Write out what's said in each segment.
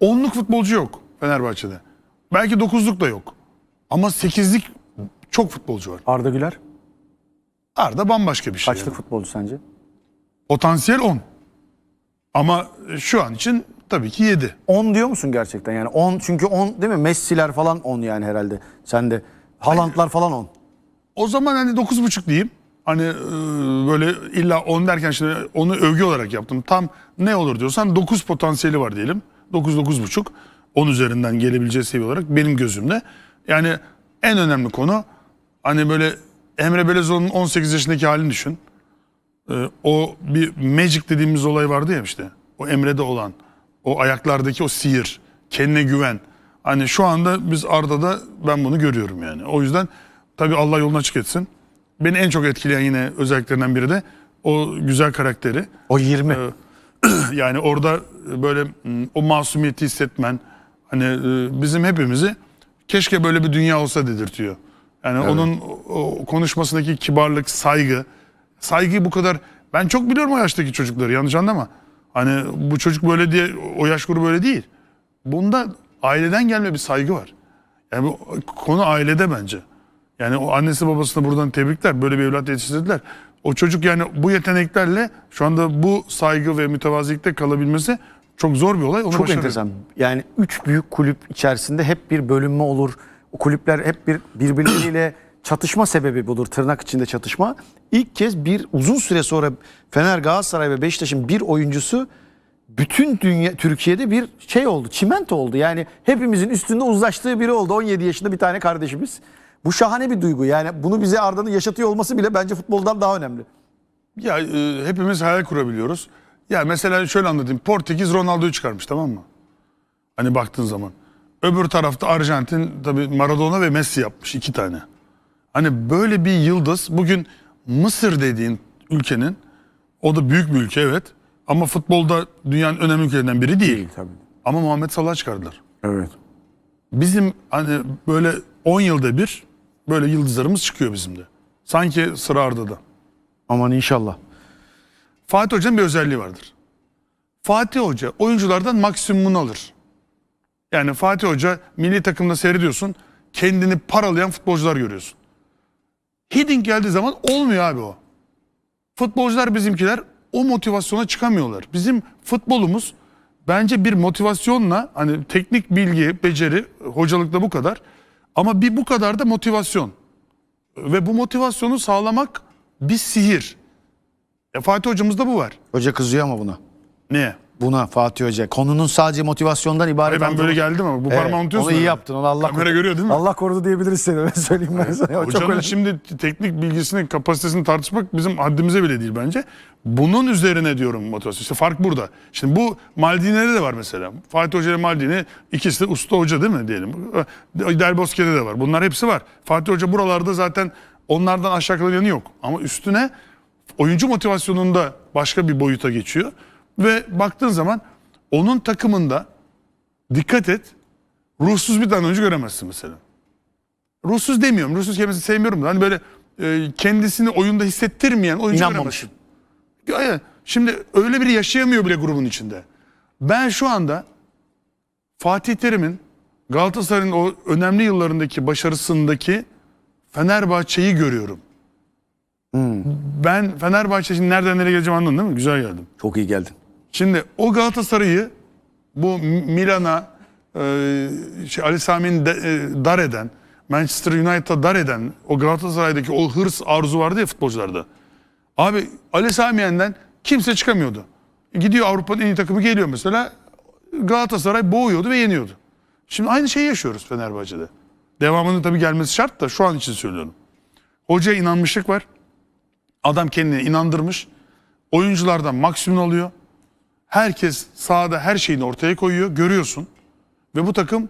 onluk futbolcu yok Fenerbahçe'de. Belki dokuzluk da yok. Ama sekizlik çok futbolcu var. Arda Güler Arda bambaşka bir şey. kaçlık yani. futbolcu sence? Potansiyel 10. Ama şu an için tabii ki 7. 10 diyor musun gerçekten? Yani 10 çünkü 10 değil mi? Messi'ler falan 10 yani herhalde. Sen de Haaland'lar falan 10. O zaman hani 9.5 diyeyim. Hani e, böyle illa 10 derken şimdi onu övgü olarak yaptım. Tam ne olur diyorsan 9 potansiyeli var diyelim. 9 9.5 10 üzerinden gelebileceği seviye olarak benim gözümde. Yani en önemli konu hani böyle Emre Belezoğlu'nun 18 yaşındaki halini düşün. E, o bir magic dediğimiz olay vardı ya işte. O Emre'de olan o ayaklardaki o sihir, kendine güven. Hani şu anda biz Arda'da ben bunu görüyorum yani. O yüzden tabii Allah yolunu açık etsin. Beni en çok etkileyen yine özelliklerinden biri de o güzel karakteri. O 20. Yani orada böyle mm, o masumiyeti hissetmen hani e, bizim hepimizi keşke böyle bir dünya olsa dedirtiyor. Yani onun o- o konuşmasındaki kibarlık, saygı. Saygıyı bu kadar ben çok biliyorum o yaştaki çocukları yanlış anlama. Hani bu çocuk böyle diye o yaş grubu böyle değil. Bunda aileden gelme bir saygı var. Yani bu konu ailede bence. Yani o annesi babasına buradan tebrikler. Böyle bir evlat yetiştirdiler. O çocuk yani bu yeteneklerle şu anda bu saygı ve mütevazilikte kalabilmesi çok zor bir olay. Onu Çok başarıyor. enteresan. Yani 3 büyük kulüp içerisinde hep bir bölünme olur. O kulüpler hep bir birbirleriyle çatışma sebebi budur. Tırnak içinde çatışma. İlk kez bir uzun süre sonra Fener, Galatasaray ve Beşiktaş'ın bir oyuncusu bütün dünya Türkiye'de bir şey oldu. Çimento oldu. Yani hepimizin üstünde uzlaştığı biri oldu. 17 yaşında bir tane kardeşimiz. Bu şahane bir duygu. Yani bunu bize Arda'nın yaşatıyor olması bile bence futboldan daha önemli. Ya e, hepimiz hayal kurabiliyoruz. Ya mesela şöyle anlatayım. Portekiz Ronaldo'yu çıkarmış tamam mı? Hani baktığın zaman. Öbür tarafta Arjantin tabii Maradona ve Messi yapmış iki tane. Hani böyle bir yıldız bugün Mısır dediğin ülkenin o da büyük bir ülke evet. Ama futbolda dünyanın önemli ülkelerinden biri değil. tabii. Ama Muhammed Salah çıkardılar. Evet. Bizim hani böyle 10 yılda bir böyle yıldızlarımız çıkıyor bizim de. Sanki sıra Arda'da. Aman inşallah. Fatih Hoca'nın bir özelliği vardır. Fatih Hoca oyunculardan maksimumunu alır. Yani Fatih Hoca milli takımda seyrediyorsun. Kendini paralayan futbolcular görüyorsun. Hiddink geldiği zaman olmuyor abi o. Futbolcular bizimkiler o motivasyona çıkamıyorlar. Bizim futbolumuz bence bir motivasyonla hani teknik bilgi, beceri, hocalıkta bu kadar. Ama bir bu kadar da motivasyon. Ve bu motivasyonu sağlamak bir sihir. E Fatih hocamızda bu var. Hoca kızıyor ama buna. Ne? Buna Fatih Hoca. Konunun sadece motivasyondan ibaret. Ay ben böyle geldim ama bu Evet, parmağı unutuyorsun. Onu iyi yaptın. Onu Allah Kamera görüyor değil mi? Allah korudu diyebiliriz seni. Ben söyleyeyim ben sana. O çok Hocanın önemli. şimdi teknik bilgisini, kapasitesini tartışmak bizim haddimize bile değil bence. Bunun üzerine diyorum motivasyon. İşte fark burada. Şimdi bu Maldini'de de var mesela. Fatih Hoca ile Maldini ikisi de usta hoca değil mi diyelim. Del Bosque'de de var. Bunlar hepsi var. Fatih Hoca buralarda zaten onlardan aşağı kalan yanı yok. Ama üstüne oyuncu motivasyonunda başka bir boyuta geçiyor. Ve baktığın zaman onun takımında dikkat et ruhsuz bir tane oyuncu göremezsin mesela ruhsuz demiyorum. Ruhsuz kelimesini sevmiyorum da. Hani böyle e, kendisini oyunda hissettirmeyen oyuncu İnanmamış. göremezsin. Şimdi öyle biri yaşayamıyor bile grubun içinde. Ben şu anda Fatih Terim'in Galatasaray'ın o önemli yıllarındaki başarısındaki Fenerbahçe'yi görüyorum. Ben Fenerbahçe'nin nereden nereye geleceğim anladın değil mi? Güzel geldim. Çok iyi geldin. Şimdi o Galatasaray'ı bu Milan'a e, şey, Ali Sami'nin e, dar eden, Manchester United'a dar eden o Galatasaray'daki o hırs arzu vardı ya futbolcularda. Abi Ali Sami'yenden kimse çıkamıyordu. Gidiyor Avrupa'nın en iyi takımı geliyor mesela. Galatasaray boğuyordu ve yeniyordu. Şimdi aynı şeyi yaşıyoruz Fenerbahçe'de. Devamının tabii gelmesi şart da şu an için söylüyorum. Hocaya inanmışlık var. Adam kendini inandırmış. Oyunculardan maksimum alıyor. Herkes sahada her şeyini ortaya koyuyor. Görüyorsun. Ve bu takım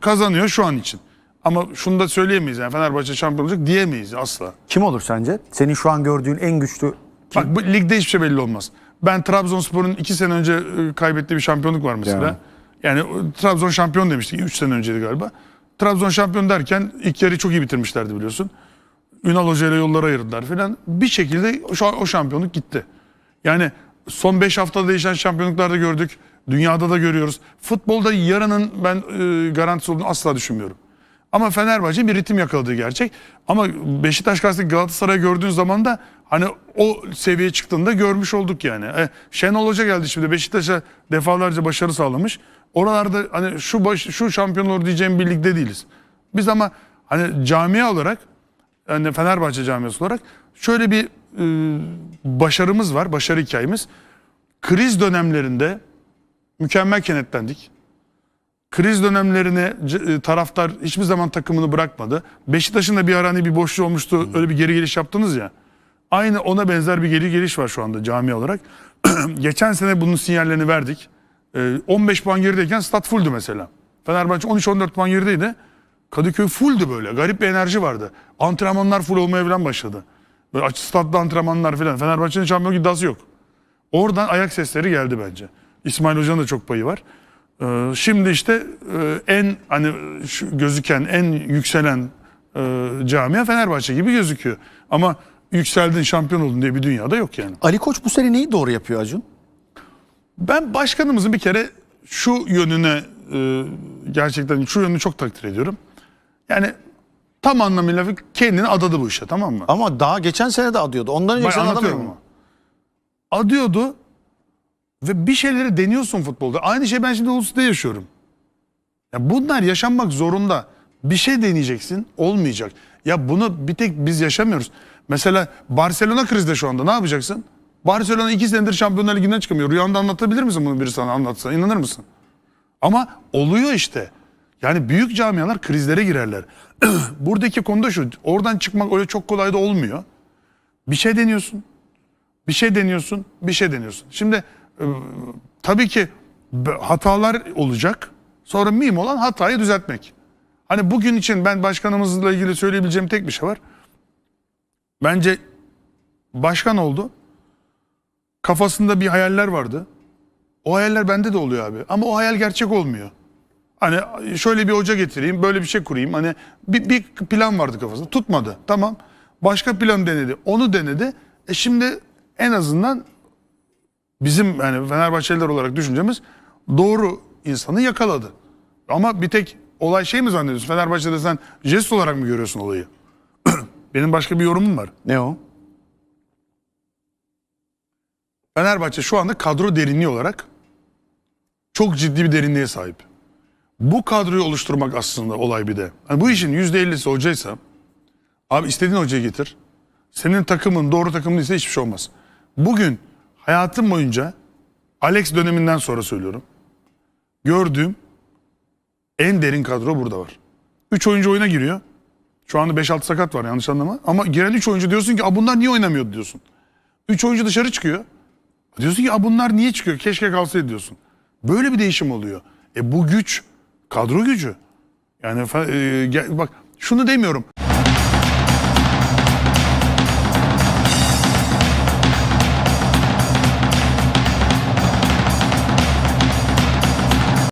kazanıyor şu an için. Ama şunu da söyleyemeyiz yani Fenerbahçe şampiyon olacak diyemeyiz asla. Kim olur sence? Senin şu an gördüğün en güçlü Bak bu ligde hiçbir şey belli olmaz. Ben Trabzonspor'un iki sene önce e, kaybettiği bir şampiyonluk var mesela. Yani. Yani, e, Trabzon şampiyon demiştik. Üç sene önceydi galiba. Trabzon şampiyon derken ilk yarıyı çok iyi bitirmişlerdi biliyorsun. Ünal Hoca ile yolları ayırdılar falan. Bir şekilde o şampiyonluk gitti. Yani son 5 haftada değişen şampiyonluklarda gördük. Dünyada da görüyoruz. Futbolda yarının ben e, garantisi olduğunu asla düşünmüyorum. Ama Fenerbahçe bir ritim yakaladığı gerçek. Ama Beşiktaş karşısındaki Galatasaray'ı gördüğün zaman da hani o seviyeye çıktığında görmüş olduk yani. E, Şenol Hoca geldi şimdi Beşiktaş'a defalarca başarı sağlamış. Oralarda hani şu baş, şu şampiyon olur diyeceğim bir ligde değiliz. Biz ama hani camia olarak yani Fenerbahçe camiası olarak şöyle bir e, başarımız var, başarı hikayemiz. Kriz dönemlerinde mükemmel kenetlendik. Kriz dönemlerine e, taraftar hiçbir zaman takımını bırakmadı. Beşiktaş'ın da bir ara hani bir boşluğu olmuştu. Öyle bir geri geliş yaptınız ya. Aynı ona benzer bir geri geliş var şu anda cami olarak. Geçen sene bunun sinyallerini verdik. E, 15 puan gerideyken stat fulldü mesela. Fenerbahçe 13-14 puan gerideydi. Kadıköy fulldü böyle. Garip bir enerji vardı. Antrenmanlar full olmaya falan başladı. Böyle açık statlı antrenmanlar falan. Fenerbahçe'nin şampiyon iddiası yok. Oradan ayak sesleri geldi bence. İsmail Hoca'nın da çok payı var. Ee, şimdi işte e, en hani şu gözüken, en yükselen e, camia Fenerbahçe gibi gözüküyor. Ama yükseldin, şampiyon oldun diye bir dünyada yok yani. Ali Koç bu sene neyi doğru yapıyor Acun? Ben başkanımızın bir kere şu yönüne e, gerçekten şu yönünü çok takdir ediyorum. Yani tam anlamıyla kendini adadı bu işe tamam mı? Ama daha geçen sene de adıyordu. Ondan önce sen adamıyor ama. Adıyordu ve bir şeyleri deniyorsun futbolda. Aynı şey ben şimdi Ulus'ta yaşıyorum. Ya bunlar yaşanmak zorunda. Bir şey deneyeceksin, olmayacak. Ya bunu bir tek biz yaşamıyoruz. Mesela Barcelona krizde şu anda ne yapacaksın? Barcelona iki senedir Şampiyonlar Ligi'nden çıkamıyor. Rüyanda anlatabilir misin bunu biri sana anlatsa? İnanır mısın? Ama oluyor işte. Yani büyük camialar krizlere girerler. Buradaki konuda şu. Oradan çıkmak öyle çok kolay da olmuyor. Bir şey deniyorsun. Bir şey deniyorsun, bir şey deniyorsun. Şimdi e, tabii ki hatalar olacak. Sonra mühim olan hatayı düzeltmek. Hani bugün için ben başkanımızla ilgili söyleyebileceğim tek bir şey var. Bence başkan oldu. Kafasında bir hayaller vardı. O hayaller bende de oluyor abi. Ama o hayal gerçek olmuyor. Hani şöyle bir hoca getireyim, böyle bir şey kurayım. Hani bir, bir plan vardı kafasında. Tutmadı. Tamam. Başka plan denedi. Onu denedi. E şimdi en azından bizim yani Fenerbahçeliler olarak düşüncemiz doğru insanı yakaladı. Ama bir tek olay şey mi zannediyorsun? Fenerbahçe'de sen jest olarak mı görüyorsun olayı? Benim başka bir yorumum var. Ne o? Fenerbahçe şu anda kadro derinliği olarak çok ciddi bir derinliğe sahip. Bu kadroyu oluşturmak aslında olay bir de. Yani bu işin %50'si hocaysa abi istediğin hocayı getir. Senin takımın doğru takım değilse hiçbir şey olmaz. Bugün hayatım boyunca Alex döneminden sonra söylüyorum. Gördüğüm en derin kadro burada var. 3 oyuncu oyuna giriyor. Şu anda 5-6 sakat var yanlış anlama. Ama giren 3 oyuncu diyorsun ki "Aa, bunlar niye oynamıyordu diyorsun. 3 oyuncu dışarı çıkıyor. Diyorsun ki "Aa, bunlar niye çıkıyor? Keşke kalsaydı diyorsun. Böyle bir değişim oluyor. E bu güç kadro gücü. Yani e, bak şunu demiyorum.